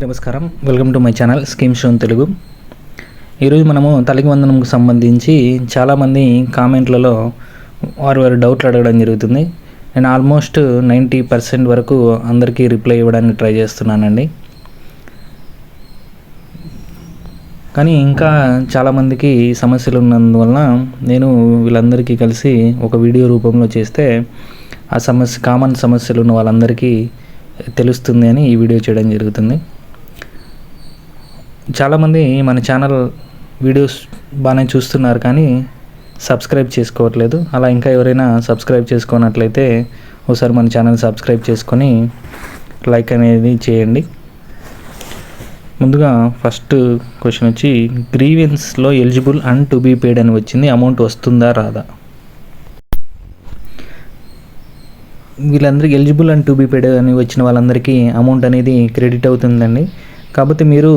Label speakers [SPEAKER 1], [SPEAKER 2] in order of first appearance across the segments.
[SPEAKER 1] అందరికీ నమస్కారం. Welcome to my channel scheme shown Telugu ఈరోజు మనము తల్లికి వందనంకు సంబంధించి చాలామంది కామెంట్లలో వారు వారి డౌట్లు అడగడం జరుగుతుంది. నేను ఆల్మోస్ట్ నైంటీ పర్సెంట్ వరకు అందరికీ రిప్లై ఇవ్వడానికి ట్రై చేస్తున్నానండి. కానీ ఇంకా చాలామందికి సమస్యలు ఉన్నందువలన నేను వీళ్ళందరికీ కలిసి ఒక వీడియో రూపంలో చేస్తే ఆ సమస్య కామన్ సమస్యలు ఉన్న వాళ్ళందరికీ తెలుస్తుంది అని ఈ వీడియో చేయడం జరుగుతుంది. చాలామంది మన ఛానల్ వీడియోస్ బాగానే చూస్తున్నారు కానీ సబ్స్క్రైబ్ చేసుకోవట్లేదు. అలా ఇంకా ఎవరైనా సబ్స్క్రైబ్ చేసుకున్నట్లయితే ఒకసారి మన ఛానల్ సబ్స్క్రైబ్ చేసుకొని లైక్ అనేది చేయండి. ముందుగా ఫస్ట్ క్వశ్చన్ వచ్చి గ్రీవెన్స్లో eligible and to be paid అని వచ్చింది. అమౌంట్ వస్తుందా రాదా? వీళ్ళందరికీ eligible and to be paid అని వచ్చిన వాళ్ళందరికీ అమౌంట్ అనేది క్రెడిట్ అవుతుందండి. కాకపోతే మీరు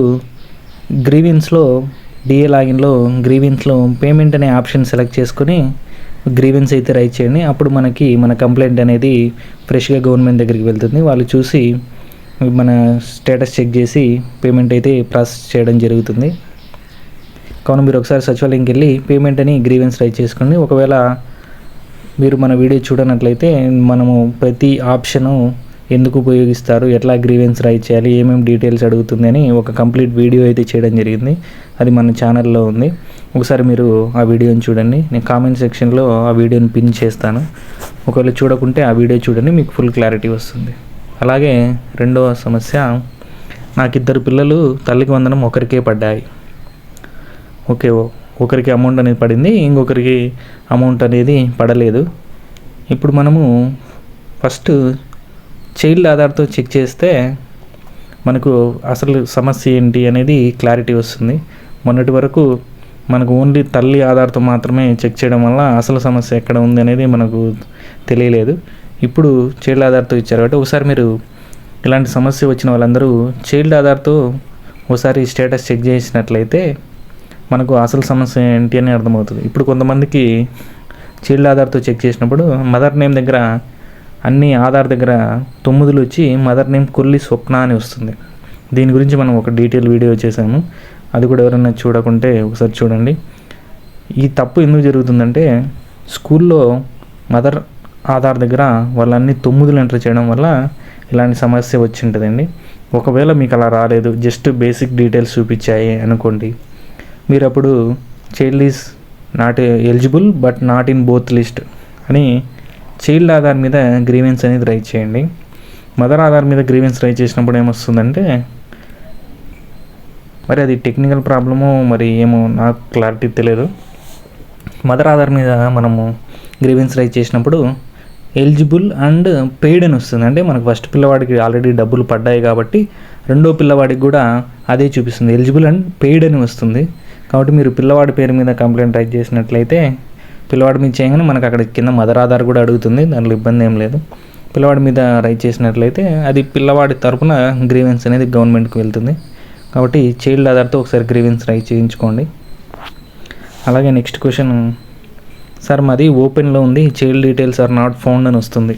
[SPEAKER 1] గ్రీవెన్స్లో డిఏ లాగిన్లో గ్రీవెన్స్లో పేమెంట్ అనే ఆప్షన్ సెలెక్ట్ చేసుకొని గ్రీవెన్స్ అయితే రైట్ చేయండి. అప్పుడు మనకి మన కంప్లైంట్ అనేది ఫ్రెష్గా గవర్నమెంట్ దగ్గరికి వెళ్తుంది. వాళ్ళు చూసి మన స్టేటస్ చెక్ చేసి పేమెంట్ అయితే ప్రాసెస్ చేయడం జరుగుతుంది. కావున మీరు ఒకసారి సచివాలయంకి వెళ్ళి పేమెంట్ అని గ్రీవెన్స్ రైట్ చేసుకోండి. ఒకవేళ మీరు మన వీడియో చూడనట్లయితే మనము ప్రతి ఆప్షను ఎందుకు ఉపయోగిస్తారు ఎట్లా గ్రీవెన్స్ రైట్ చేయాలి ఏమేమి డీటెయిల్స్ అడుగుతుంది అని ఒక కంప్లీట్ వీడియో అయితే చేయడం జరిగింది. అది మన ఛానల్లో ఉంది. ఒకసారి మీరు ఆ వీడియోని చూడండి. నేను కామెంట్ సెక్షన్లో ఆ వీడియోని పిన్ చేస్తాను. ఒకవేళ చూడకుంటే ఆ వీడియో చూడండి మీకు ఫుల్ క్లారిటీ వస్తుంది. అలాగే రెండవ సమస్య నాకు ఇద్దరు పిల్లలు తల్లికి వందనం ఒకరికే పడ్డాయి. ఓకే ఒకరికి అమౌంట్ అనేది పడింది ఇంకొకరికి అమౌంట్ అనేది పడలేదు. ఇప్పుడు మనము ఫస్ట్ చైల్డ్ ఆధార్తో చెక్ చేస్తే మనకు అసలు సమస్య ఏంటి అనేది క్లారిటీ వస్తుంది. మొన్నటి వరకు మనకు ఓన్లీ తల్లి ఆధార్తో మాత్రమే చెక్ చేయడం వల్ల అసలు సమస్య ఎక్కడ ఉంది అనేది మనకు తెలియలేదు. ఇప్పుడు చైల్డ్ ఆధార్తో ఇచ్చారు కాబట్టి ఒకసారి మీరు ఇలాంటి సమస్య వచ్చిన వాళ్ళందరూ చైల్డ్ ఆధార్తో ఒకసారి స్టేటస్ చెక్ చేసినట్లయితే మనకు అసలు సమస్య ఏంటి అని అర్థమవుతుంది. ఇప్పుడు కొంతమందికి చైల్డ్ ఆధార్తో చెక్ చేసినప్పుడు మదర్ నేమ్ దగ్గర అన్ని ఆధార్ దగ్గర తొమ్మిదిలు వచ్చి మదర్ నేమ్ కొల్లి స్వప్న అని వస్తుంది. దీని గురించి మనం ఒక డీటెయిల్ వీడియో చేసాము అది కూడా ఎవరైనా చూడకుంటే ఒకసారి చూడండి. ఈ తప్పు ఎందుకు జరుగుతుందంటే స్కూల్లో మదర్ ఆధార్ దగ్గర వాళ్ళన్ని తొమ్మిదిలు ఎంటర్ చేయడం వల్ల ఇలాంటి సమస్య వచ్చి ఉంటుందండి ఒకవేళ మీకు అలా రాలేదు జస్ట్ బేసిక్ డీటెయిల్స్ చూపించాయి అనుకోండి. మీరు అప్పుడు child is not eligible but not in both list అని చైల్డ్ ఆధార్ మీద గ్రీవెన్స్ అనేది రైట్ చేయండి. మదర్ ఆధార్ మీద గ్రీవెన్స్ రైట్ చేసినప్పుడు ఏమొస్తుందంటే మరి అది టెక్నికల్ ప్రాబ్లము మరి ఏమో నాకు క్లారిటీ తెలియదు. మదర్ ఆధార్ మీద మనము గ్రీవెన్స్ రైట్ చేసినప్పుడు ఎలిజిబుల్ అండ్ పెయిడ్ అని వస్తుంది. అంటే మనకు ఫస్ట్ పిల్లవాడికి ఆల్రెడీ డబ్బులు పడ్డాయి కాబట్టి రెండో పిల్లవాడికి కూడా అదే చూపిస్తుంది. ఎలిజిబుల్ అండ్ పెయిడ్ అని వస్తుంది. కాబట్టి మీరు పిల్లవాడి పేరు మీద కంప్లైంట్ రైట్ చేసినట్లయితే పిల్లవాడి మీద చేయగానే మనకు అక్కడ కింద మదర్ ఆధార్ కూడా అడుగుతుంది దాంట్లో ఇబ్బంది ఏం లేదు. పిల్లవాడి మీద రైట్ చేసినట్లయితే అది పిల్లవాడి తరపున గ్రీవెన్స్ అనేది గవర్నమెంట్కి వెళ్తుంది. కాబట్టి చైల్డ్ ఆధార్తో ఒకసారి గ్రీవెన్స్ రైట్ చేయించుకోండి. అలాగే నెక్స్ట్ క్వశ్చన్ సార్ మాది ఓపెన్లో ఉంది child details are not found అని వస్తుంది.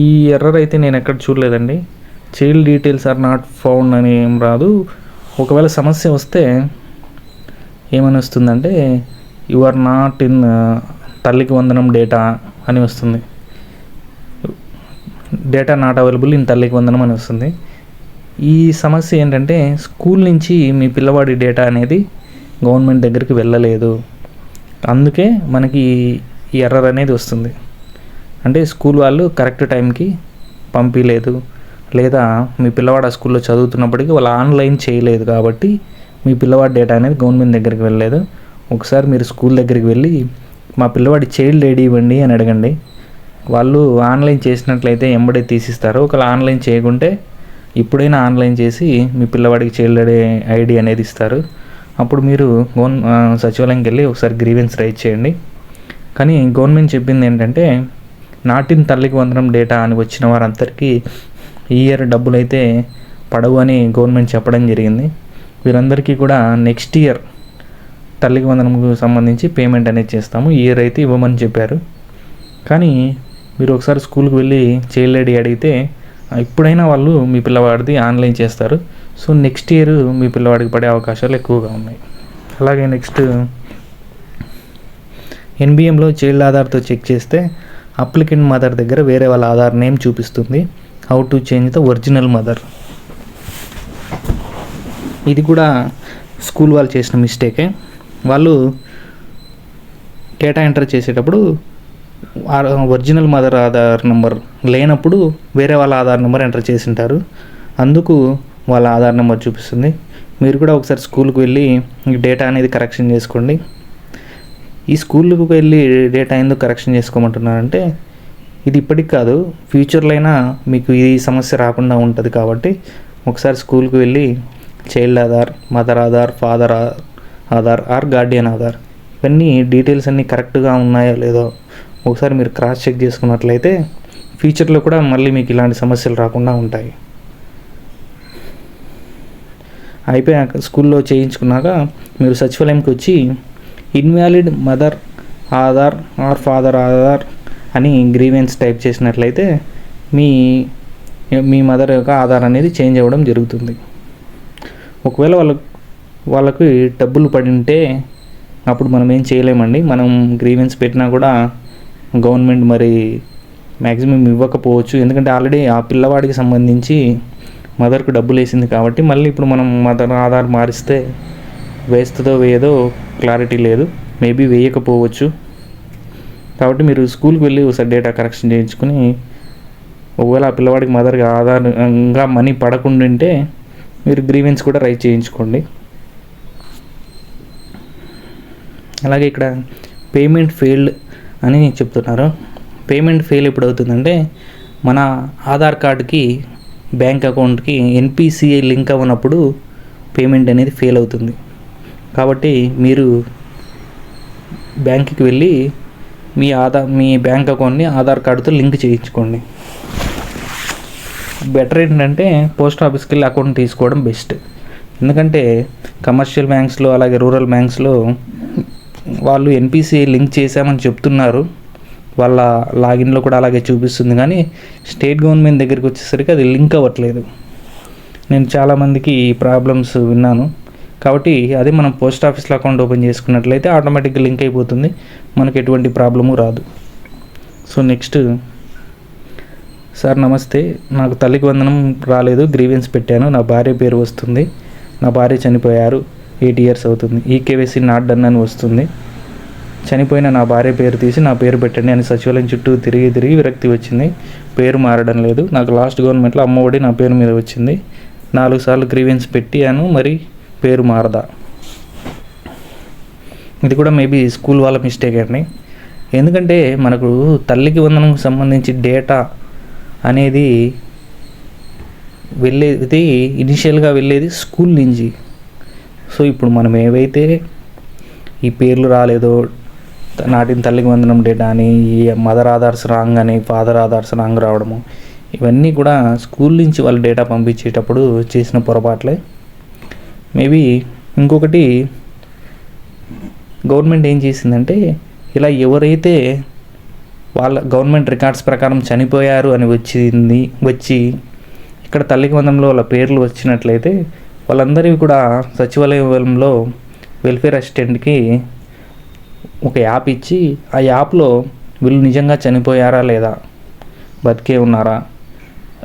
[SPEAKER 1] ఈ ఎర్రర్ అయితే నేను ఎక్కడ చూడలేదండి. Child details are not found అని ఏం రాదు. ఒకవేళ సమస్య వస్తే ఏమని వస్తుందంటే you are not in uh, Thalliki Vandanam data అని వస్తుంది. డేటా నాట్ అవైలబుల్ ఇన్ తల్లికి వందనం అని వస్తుంది. ఈ సమస్య ఏంటంటే స్కూల్ నుంచి మీ పిల్లవాడి డేటా అనేది గవర్నమెంట్ దగ్గరికి వెళ్ళలేదు. అందుకే మనకి ఈ ఎర్రర్ అనేది వస్తుంది. అంటే స్కూల్ వాళ్ళు కరెక్ట్ టైంకి పంపించలేదు లేదా మీ పిల్లవాడు ఆ స్కూల్లో చదువుతున్నప్పటికీ వాళ్ళు ఆన్లైన్ చేయలేదు కాబట్టి మీ పిల్లవాడి డేటా అనేది గవర్నమెంట్ దగ్గరికి వెళ్ళలేదు. ఒకసారి మీరు స్కూల్ దగ్గరికి వెళ్ళి మా పిల్లవాడి చైల్డ్ ఐడి ఇవ్వండి అని అడగండి. వాళ్ళు ఆన్లైన్ చేసినట్లయితే ఎంబడే తీసిస్తారు. ఒకవేళ ఆన్లైన్ చేయకుంటే ఇప్పుడైనా ఆన్లైన్ చేసి మీ పిల్లవాడికి చైల్డ్ ఐడి ఐడి అనేది ఇస్తారు. అప్పుడు మీరు గవర్న సచివాలయంకి వెళ్ళి ఒకసారి గ్రీవెన్స్ రైజ్ చేయండి. కానీ గవర్నమెంట్ చెప్పింది ఏంటంటే నాటిన తల్లికి వందనం డేటా అని వచ్చిన వారందరికీ ఈ ఇయర్ డబ్బులు అయితే పడవు అని గవర్నమెంట్ చెప్పడం జరిగింది. వీరందరికీ కూడా నెక్స్ట్ ఇయర్ తల్లికి వందనంకు సంబంధించి పేమెంట్ అనేది చేస్తాము. ఇయర్ అయితే ఇవ్వమని చెప్పారు. కానీ మీరు ఒకసారి స్కూల్కి వెళ్ళి చైల్డ్ ఐడి అడిగితే ఇప్పుడైనా వాళ్ళు మీ పిల్లవాడిది ఆన్లైన్ చేస్తారు. సో నెక్స్ట్ ఇయర్ మీ పిల్లవాడికి పడే అవకాశాలు ఎక్కువగా ఉన్నాయి. అలాగే నెక్స్ట్ ఎన్బిఎంలో చైల్డ్ ఆధార్తో చెక్ చేస్తే అప్లికెంట్ మదర్ దగ్గర వేరే వాళ్ళ ఆధార్ నేమ్ చూపిస్తుంది. How to change the original mother. ఇది కూడా స్కూల్ వాళ్ళు చేసిన మిస్టేకే. వాళ్ళు డేటా ఎంటర్ చేసేటప్పుడు ఒరిజినల్ మదర్ ఆధార్ నెంబర్ లేనప్పుడు వేరే వాళ్ళ ఆధార్ నెంబర్ ఎంటర్ చేసి ఉంటారు అందుకు వాళ్ళ ఆధార్ నెంబర్ చూపిస్తుంది. మీరు కూడా ఒకసారి స్కూల్కి వెళ్ళి డేటా అనేది కరెక్షన్ చేసుకోండి. ఈ స్కూల్కి వెళ్ళి డేటా ఎందుకు కరెక్షన్ చేసుకోమంటున్నారంటే ఇది ఇప్పటికి కాదు ఫ్యూచర్లో అయినా మీకు ఈ సమస్య రాకుండా ఉంటుంది కాబట్టి ఒకసారి స్కూల్కి వెళ్ళి child Aadhaar mother Aadhaar father Aadhaar or guardian Aadhaar ఇవన్నీ డీటెయిల్స్ అన్నీ కరెక్ట్గా ఉన్నాయో లేదో ఒకసారి మీరు క్రాస్ చెక్ చేసుకున్నట్లయితే ఫ్యూచర్లో కూడా మళ్ళీ మీకు ఇలాంటి సమస్యలు రాకుండా ఉంటాయి. అయిపోయాక స్కూల్లో చేయించుకున్నాక మీరు సచివాలయంకి వచ్చి invalid mother Aadhaar or father Aadhaar అని గ్రీవెన్స్ టైప్ చేసినట్లయితే మీ మీ మదర్ యొక్క ఆధార్ అనేది చేంజ్ అవ్వడం జరుగుతుంది. ఒకవేళ వాళ్ళ వాళ్ళకి డబ్బులు పడి ఉంటే అప్పుడు మనం ఏం చేయలేమండి. మనం గ్రీవెన్స్ పెట్టినా కూడా గవర్నమెంట్ మరి మ్యాక్సిమం ఇవ్వకపోవచ్చు. ఎందుకంటే ఆల్రెడీ ఆ పిల్లవాడికి సంబంధించి మదర్కు డబ్బులు వేసింది కాబట్టి మళ్ళీ ఇప్పుడు మనం మదర్ ఆధార్ మారిస్తే వేస్తుందో వేయదో క్లారిటీ లేదు. మేబీ వేయకపోవచ్చు. కాబట్టి మీరు స్కూల్కి వెళ్ళి ఒకసారి డేటా కరెక్షన్ చేయించుకుని ఒకవేళ ఆ పిల్లవాడికి మదర్గా ఆధారంగా మనీ పడకుండా ఉంటే మీరు గ్రీవెన్స్ కూడా రైట్ చేయించుకోండి. అలాగే ఇక్కడ పేమెంట్ ఫెయిల్డ్ అని చెప్తున్నారు. పేమెంట్ ఫెయిల్ ఎప్పుడు అవుతుందంటే మన ఆధార్ కార్డుకి బ్యాంక్ అకౌంట్కి ఎన్పిసిఐ లింక్ అవ్వనప్పుడు పేమెంట్ అనేది ఫెయిల్ అవుతుంది. కాబట్టి మీరు బ్యాంక్కి వెళ్ళి మీ ఆధార్ మీ బ్యాంక్ అకౌంట్ని ఆధార్ కార్డుతో లింక్ చేయించుకోండి. బెటర్ ఏంటంటే పోస్ట్ ఆఫీస్కి వెళ్ళి అకౌంట్ తీసుకోవడం బెస్ట్. ఎందుకంటే కమర్షియల్ బ్యాంక్స్లో అలాగే రూరల్ బ్యాంక్స్లో వాళ్ళు ఎన్పిసిఐ లింక్ చేశామని చెప్తున్నారు. వాళ్ళ లాగిన్లో కూడా అలాగే చూపిస్తుంది కానీ స్టేట్ గవర్నమెంట్ దగ్గరికి వచ్చేసరికి అది లింక్ అవ్వట్లేదు. నేను చాలామందికి ఈ ప్రాబ్లమ్స్ విన్నాను. కాబట్టి అదే మనం పోస్ట్ ఆఫీస్లో అకౌంట్ ఓపెన్ చేసుకున్నట్లయితే ఆటోమేటిక్గా లింక్ అయిపోతుంది. మనకు ఎటువంటి ప్రాబ్లము రాదు. సో నెక్స్ట్ సార్ నమస్తే. నాకు తల్లికి వందనం రాలేదు గ్రీవెన్స్ పెట్టాను. నా భార్య పేరు వస్తుంది. నా భార్య చనిపోయారు. ఎయిట్ ఇయర్స్ అవుతుంది. ఈ కేవైసీ నాట్ డన్ అని వస్తుంది. చనిపోయిన నా భార్య పేరు తీసి నా పేరు పెట్టండి అని సచివాలయం చుట్టూ తిరిగి తిరిగి విరక్తి వచ్చింది. పేరు మారడం లేదు. నాకు లాస్ట్ గవర్నమెంట్లో అమ్మఒడి నా పేరు మీద వచ్చింది. నాలుగు సార్లు గ్రీవెన్స్ పెట్టాను మరి పేరు మారదా? ఇది కూడా మేబీ స్కూల్ వాళ్ళ మిస్టేక్ అండి. ఎందుకంటే మనకు తల్లికి వందనం సంబంధించి డేటా అనేది వెళ్ళేది ఇనిషియల్గా వెళ్ళేది స్కూల్ నుంచి. సో ఇప్పుడు మనం ఏవైతే ఈ పేర్లు రాలేదో నాటిన తల్లికి వందనం డేటా అని ఈ మదర్ ఆధార్స్ రాంగ్ అని ఫాదర్ ఆధార్స్ రాంగ్ రావడము ఇవన్నీ కూడా స్కూల్ నుంచి వాళ్ళు డేటా పంపించేటప్పుడు చేసిన పొరపాట్లే. మేబీ ఇంకొకటి గవర్నమెంట్ ఏం చేసిందంటే ఇలా ఎవరైతే వాళ్ళ గవర్నమెంట్ రికార్డ్స్ ప్రకారం చనిపోయారు అని వచ్చింది వచ్చి ఇక్కడ తల్లికి వందంలో వాళ్ళ పేర్లు వచ్చినట్లయితే వాళ్ళందరివి కూడా సచివాలయంలో వెల్ఫేర్ అసిస్టెంట్కి ఒక యాప్ ఇచ్చి ఆ యాప్లో వీళ్ళు నిజంగా చనిపోయారా లేదా బతికే ఉన్నారా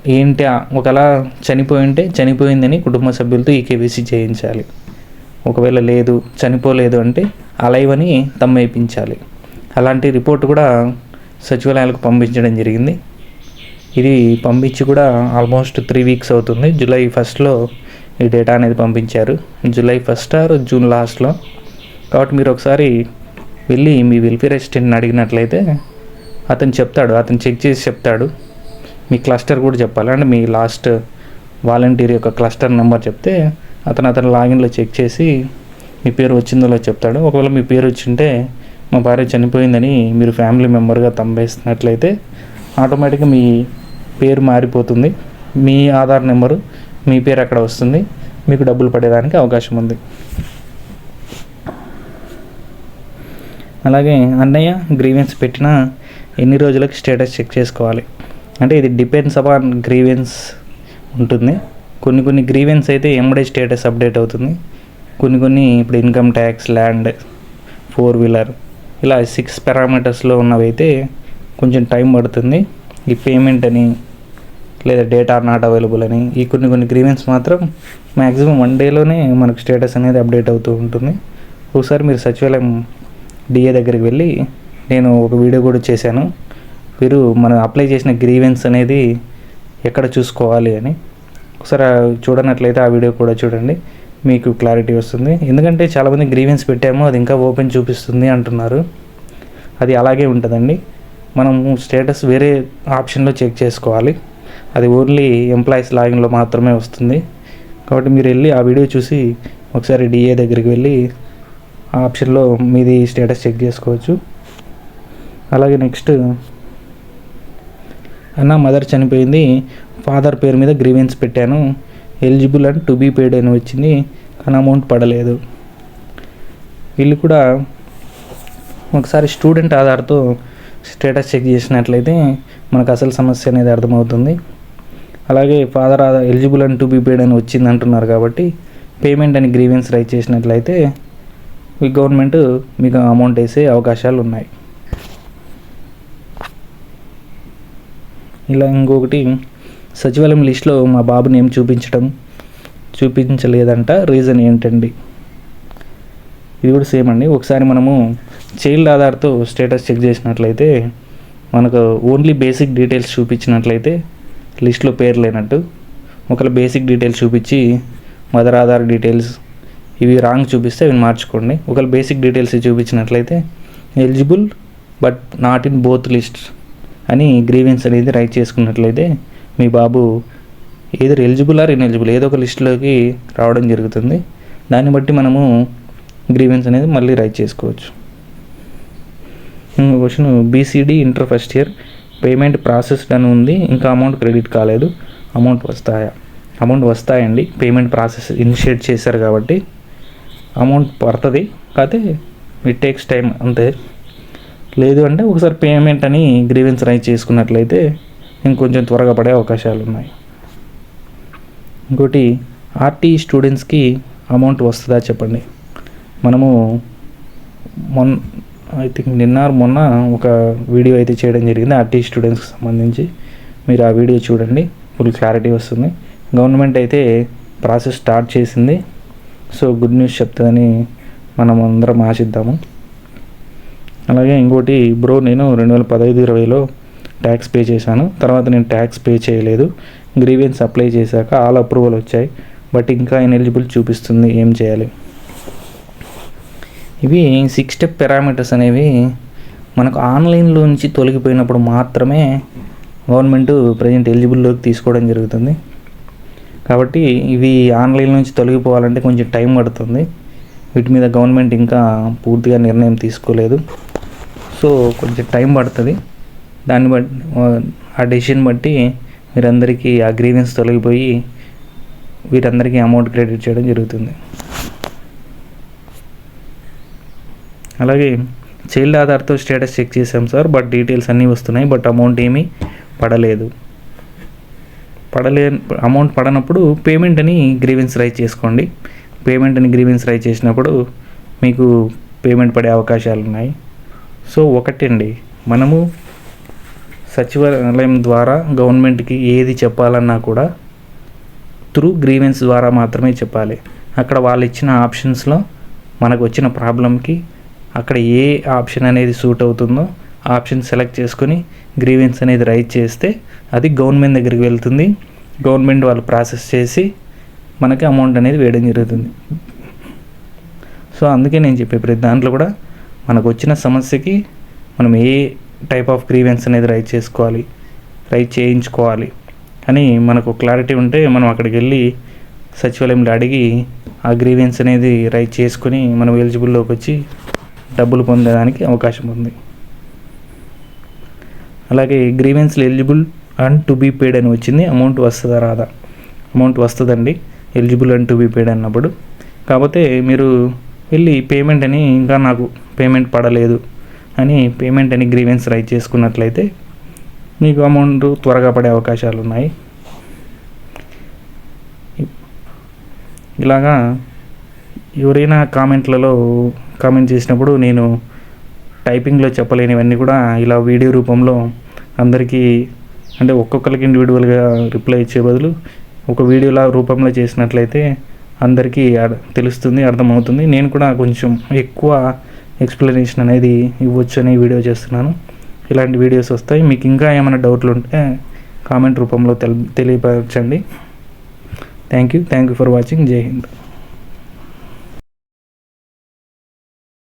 [SPEAKER 1] ఏంటి ఒకవేళ చనిపోయి ఉంటే చనిపోయిందని కుటుంబ సభ్యులతో ఈ కేవీసీ చేయించాలి. ఒకవేళ లేదు చనిపోలేదు అంటే అలైవ్ అని తమ్మేయించాలి అలాంటి రిపోర్ట్ కూడా సచివాలయాలకు పంపించడం జరిగింది. ఇది పంపించి కూడా ఆల్మోస్ట్ త్రీ వీక్స్ అవుతుంది. జూలై ఫస్ట్లో ఈ డేటా అనేది పంపించారు. జూలై ఫస్ట్ ఆర్ జూన్ లాస్ట్లో. కాబట్టి మీరు ఒకసారి వెళ్ళి మీ వెల్ఫేర్ అసిస్టెంట్ని అడిగినట్లయితే అతను చెప్తాడు. అతను చెక్ చేసి చెప్తాడు. మీ క్లస్టర్ కూడా చెప్పాలి. అంటే మీ లాస్ట్ వాలంటీర్ యొక్క క్లస్టర్ నెంబర్ చెప్తే అతను అతను లాగిన్లో చెక్ చేసి మీ పేరు వచ్చిందో చెప్తాడు. ఒకవేళ మీ పేరు వచ్చింటే మా భార్య చనిపోయిందని మీరు ఫ్యామిలీ మెంబర్గా తంబేసినట్లయితే ఆటోమేటిక్గా మీ పేరు మారిపోతుంది. మీ ఆధార్ నెంబరు మీ పేరు అక్కడ వస్తుంది. మీకు డబ్బులు పడేదానికి అవకాశం ఉంది. అలాగే అన్నయ్య గ్రీవెన్స్ పెట్టిన ఎన్ని రోజులకు స్టేటస్ చెక్ చేసుకోవాలి? అంటే ఇది డిపెండ్స్ అపాన్ గ్రీవెన్స్ ఉంటుంది. కొన్ని కొన్ని గ్రీవెన్స్ అయితే ఎంబడే స్టేటస్ అప్డేట్ అవుతుంది. కొన్ని కొన్ని ఇప్పుడు income tax land four wheeler ఇలా సిక్స్ పారామీటర్స్లో ఉన్నవైతే కొంచెం టైం పడుతుంది. ఈ పేమెంట్ అని లేదా డేటా నాట్ అవైలబుల్ అని ఈ కొన్ని కొన్ని గ్రీవెన్స్ మాత్రం మ్యాక్సిమం వన్ డేలోనే మనకు స్టేటస్ అనేది అప్డేట్ అవుతూ ఉంటుంది. ఒకసారి మీరు సచివాలయం డిఏ దగ్గరికి వెళ్ళి నేను ఒక వీడియో కూడా చేశాను. మీరు మనం అప్లై చేసిన గ్రీవెన్స్ అనేది ఎక్కడ చూసుకోవాలి అని. ఒకసారి చూడనట్లయితే ఆ వీడియో కూడా చూడండి. మీకు క్లారిటీ వస్తుంది. ఎందుకంటే చాలామంది గ్రీవెన్స్ పెట్టాము అది ఇంకా ఓపెన్ చూపిస్తుంది అంటున్నారు. అది అలాగే ఉంటుందండి. మనము స్టేటస్ వేరే ఆప్షన్లో చెక్ చేసుకోవాలి. అది ఓన్లీ ఎంప్లాయీస్ లాగిన్లో మాత్రమే వస్తుంది. కాబట్టి మీరు వెళ్ళి ఆ వీడియో చూసి ఒకసారి డిఏ దగ్గరికి వెళ్ళి ఆ ఆప్షన్లో మీది స్టేటస్ చెక్ చేసుకోవచ్చు. అలాగే నెక్స్ట్ అన్న మదర్ చనిపోయింది. ఫాదర్ పేరు మీద గ్రీవెన్స్ పెట్టాను. Eligible and to be paid అని వచ్చింది కానీ అమౌంట్ పడలేదు. వీళ్ళు కూడా ఒకసారి స్టూడెంట్ ఆధార్తో స్టేటస్ చెక్ చేసినట్లయితే మనకు అసలు సమస్య అనేది అర్థమవుతుంది. అలాగే father Aadhaar eligible and to be paid అని వచ్చింది అంటున్నారు కాబట్టి పేమెంట్ అని గ్రీవెన్స్ రైట్ చేసినట్లయితే మీ గవర్నమెంట్ మీకు అమౌంట్ వేసే అవకాశాలు ఉన్నాయి. ఇలా ఇంకొకటి సచివాలయం లిస్ట్లో మా బాబు నేమ్ చూపించడం చూపించలేదంట. రీజన్ ఏంటండి? ఇది కూడా సేమ్ అండి. ఒకసారి మనము చైల్డ్ ఆధార్తో స్టేటస్ చెక్ చేసినట్లయితే మనకు ఓన్లీ బేసిక్ డీటెయిల్స్ చూపించినట్లయితే లిస్ట్లో పేరు లేనట్టు. ఒకవేళ బేసిక్ డీటెయిల్స్ చూపించి మదర్ ఆధార్ డీటెయిల్స్ ఇవి రాంగ్ చూపిస్తే అవి మార్చుకోండి. ఒకవేళ basic details చూపించినట్లయితే eligible but not in both list అని గ్రీవెన్స్ అనేది రైట్ చేసుకున్నట్లయితే మీ బాబు ఏదో ఎలిజిబుల్ ఆర్ ఇన్ఎలిజిబుల్ ఏదో ఒక లిస్టులోకి రావడం జరుగుతుంది. దాన్ని బట్టి మనము గ్రీవెన్స్ అనేది మళ్ళీ రైట్ చేసుకోవచ్చు. Question BCD inter first year payment processed అని ఉంది. ఇంకా అమౌంట్ క్రెడిట్ కాలేదు. అమౌంట్ వస్తాయా? అమౌంట్ వస్తాయండి. పేమెంట్ ప్రాసెస్ ఇనిషియేట్ చేశారు కాబట్టి అమౌంట్ పడుతుంది. కాకపోతే ఇట్ టేక్స్ టైం అంతే. లేదు అంటే ఒకసారి పేమెంట్ అని గ్రీవెన్స్ రైజ్ చేసుకున్నట్లయితే ఇంకొంచెం త్వరగా పడే అవకాశాలు ఉన్నాయి ఇంకోటి ఆర్టీ స్టూడెంట్స్కి అమౌంట్ వస్తుందా చెప్పండి. మనము మొన్ ఐ థింక్ నిన్న మొన్న ఒక వీడియో అయితే చేయడం జరిగింది ఆర్టీ స్టూడెంట్స్కి సంబంధించి. మీరు ఆ వీడియో చూడండి ఫుల్ క్లారిటీ వస్తుంది. గవర్నమెంట్ అయితే ప్రాసెస్ స్టార్ట్ చేసింది. సో గుడ్ న్యూస్ చెప్తుందని మనం అందరం ఆశిద్దాము. అలాగే ఇంకోటి బ్రో నేను రెండు వేల పదహైదు ఇరవైలో ట్యాక్స్ పే చేశాను. తర్వాత నేను ట్యాక్స్ పే చేయలేదు. గ్రీవెన్స్ అప్లై చేశాక ఆల్ అప్రూవల్ వచ్చాయి. బట్ ఇంకా ఇన్ఎలిజిబుల్ చూపిస్తుంది ఏం చేయాలి. ఇవి సిక్స్ స్టెప్ పారామీటర్స్ అనేవి మనకు ఆన్లైన్లో నుంచి తొలగిపోయినప్పుడు మాత్రమే గవర్నమెంట్ ప్రజెంట్ ఎలిజిబుల్లోకి తీసుకోవడం జరుగుతుంది. కాబట్టి ఇవి ఆన్లైన్ నుంచి తొలగిపోవాలంటే కొంచెం టైం పడుతుంది. వీటి మీద గవర్నమెంట్ ఇంకా పూర్తిగా నిర్ణయం తీసుకోలేదు. సో కొంచెం టైం పడుతుంది. దాన్ని బట్టి ఆ డెసిషన్ బట్టి మీరందరికీ ఆ గ్రీవెన్స్ తొలగిపోయి వీరందరికీ అమౌంట్ క్రెడిట్ చేయడం జరుగుతుంది. అలాగే చైల్డ్ ఆధార్తో స్టేటస్ చెక్ చేసాం సార్ బట్ డీటెయిల్స్ అన్నీ వస్తున్నాయి బట్ అమౌంట్ ఏమీ పడలేదు. పడలే అమౌంట్ పడనప్పుడు పేమెంట్ అని గ్రీవెన్స్ రైజ్ చేసుకోండి. పేమెంట్ అని గ్రీవెన్స్ రైజ్ చేసినప్పుడు మీకు పేమెంట్ పడే అవకాశాలు ఉన్నాయి సో ఒకటండి మనము సచివాలయం ద్వారా గవర్నమెంట్కి ఏది చెప్పాలన్నా కూడా త్రూ గ్రీవెన్స్ ద్వారా మాత్రమే చెప్పాలి. అక్కడ వాళ్ళు ఇచ్చిన ఆప్షన్స్లో మనకు వచ్చిన ప్రాబ్లంకి అక్కడ ఏ ఆప్షన్ అనేది సూట్ అవుతుందో ఆప్షన్ సెలెక్ట్ చేసుకొని గ్రీవెన్స్ అనేది రైట్ చేస్తే అది గవర్నమెంట్ దగ్గరికి వెళ్తుంది. గవర్నమెంట్ వాళ్ళు ప్రాసెస్ చేసి మనకి అమౌంట్ అనేది వేయడం జరుగుతుంది. సో అందుకే నేను చెప్పే ప్రతి దాంట్లో కూడా మనకు వచ్చిన సమస్యకి మనం ఏ టైప్ ఆఫ్ గ్రీవెన్స్ అనేది రైట్ చేసుకోవాలి రైట్ చేయించుకోవాలి అని మనకు క్లారిటీ ఉంటే మనం అక్కడికి వెళ్ళి సచివాలయంలో అడిగి ఆ గ్రీవెన్స్ అనేది రైట్ చేసుకొని మనం ఎలిజిబుల్లోకి వచ్చి డబ్బులు పొందడానికి అవకాశం ఉంది. అలాగే గ్రీవెన్స్లు eligible and to be paid అని వచ్చింది అమౌంట్ వస్తుందా రాదా? అమౌంట్ వస్తుందండి eligible and to be paid అన్నప్పుడు. కాకపోతే మీరు వెళ్ళి పేమెంట్ అని ఇంకా నాకు పేమెంట్ పడలేదు అని పేమెంట్ అని గ్రీవెన్స్ రైట్ చేసుకున్నట్లయితే మీకు అమౌంట్ త్వరగా పడే అవకాశాలు ఉన్నాయి. ఇలాగా ఎవరైనా కామెంట్లలో కామెంట్ చేసినప్పుడు నేను టైపింగ్లో చెప్పలేనివన్నీ కూడా ఇలా వీడియో రూపంలో అందరికీ అంటే ఒక్కొక్కరికి ఇండివిజువల్గా రిప్లై ఇచ్చే బదులు ఒక వీడియోలా రూపంలో చేసినట్లయితే అందరికీ అర్- తెలుస్తుంది అర్థమవుతుంది. నేను కూడా కొంచెం ఎక్కువ ఎక్స్ప్లెనేషన్ అనేది ఇవ్వచ్చు అని వీడియో చేస్తున్నాను. ఇలాంటి వీడియోస్ వస్తాయి. మీకు ఇంకా ఏమైనా డౌట్లు ఉంటే కామెంట్ రూపంలో తెలియపరచండి. Thank you. Thank you for watching. జై హింద్.